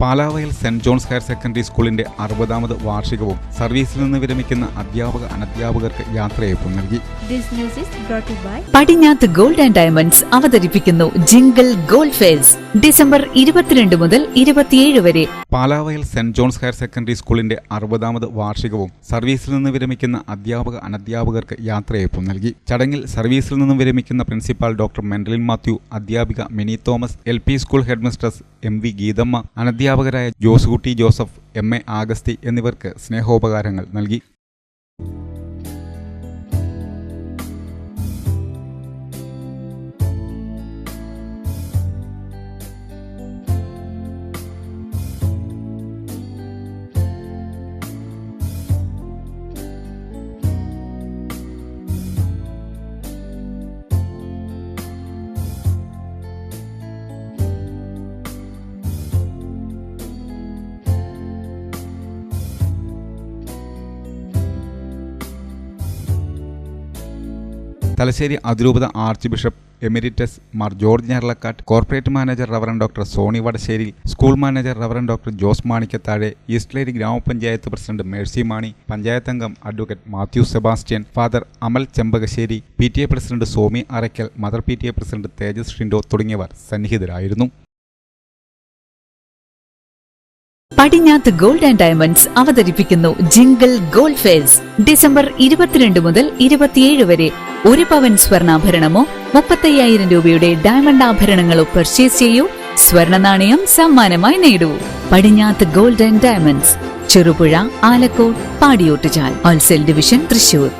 Palavayal saint John's higher secondary സ്കൂളിന്റെ അറുപതാമത് വാർഷികവും സർവീസിൽ നിന്ന് വിരമിക്കുന്ന അധ്യാപക അനധ്യാപകർക്ക് യാത്രയയപ്പും നൽകി. പടിഞ്ഞാത്ത് ഗോൾഡ് ആൻഡ് ഡയമണ്ട്സ് അവതരിപ്പിക്കുന്നു ജിംഗിൾ ഗോൾഡ് ഫെയർസ്. ഡിസംബർ ഇരുപത്തിരണ്ട് മുതൽ ഇരുപത്തിയേഴ് വരെ. Palavayal saint John's higher secondary സ്കൂളിന്റെ അറുപതാമത് വാർഷികവും സർവീസിൽ നിന്ന് വിരമിക്കുന്ന അധ്യാപക അനധ്യാപകർക്ക് യാത്രയയപ്പും നൽകി. ചടങ്ങിൽ സർവീസിൽ നിന്നും വിരമിക്കുന്ന പ്രിൻസിപ്പാൾ ഡോക്ടർ മെൻഡലിൻ മാത്യു അധ്യാപിക Mini Thomas L P school headmistress M V Geethamma അനധ്യാപകരായ Josekutty Joseph M. A. Augusthy എന്നിവർക്ക് സ്നേഹോപകാരങ്ങൾ നൽകി. തലശ്ശേരി അതിരൂപത archbishop emeritus Mar George Njaralakatt corporate manager reverend doctor Soni Vadassery school manager reverend doctor Jose Manikkathazhe East Eleri ഗ്രാമപഞ്ചായത്ത് president Mercy Mani panchayat അംഗം advocate Mathew Sebastian father Amal Chembakassery P T A president Somi Araykkal mother P T A president Thejas Shindo തുടങ്ങിയവർ സന്നിഹിതരായിരുന്നു. പടിഞ്ഞാത്ത് gold and diamonds അവതരിപ്പിക്കുന്നു jingle gold fairs December ഇരുപത്തിരണ്ട് മുതൽ ഇരുപത്തിയേഴ് വരെ. ഒരു പവൻ സ്വർണാഭരണമോ മുപ്പത്തയ്യായിരം രൂപയുടെ ഡയമണ്ട് ആഭരണങ്ങളോ പർച്ചേസ് ചെയ്യൂ. സ്വർണ നാണയം സമ്മാനമായി നേടൂ. Padinjath gold and diamonds Cherupuzha Alakode Padiyottuchal wholesale division Thrissur.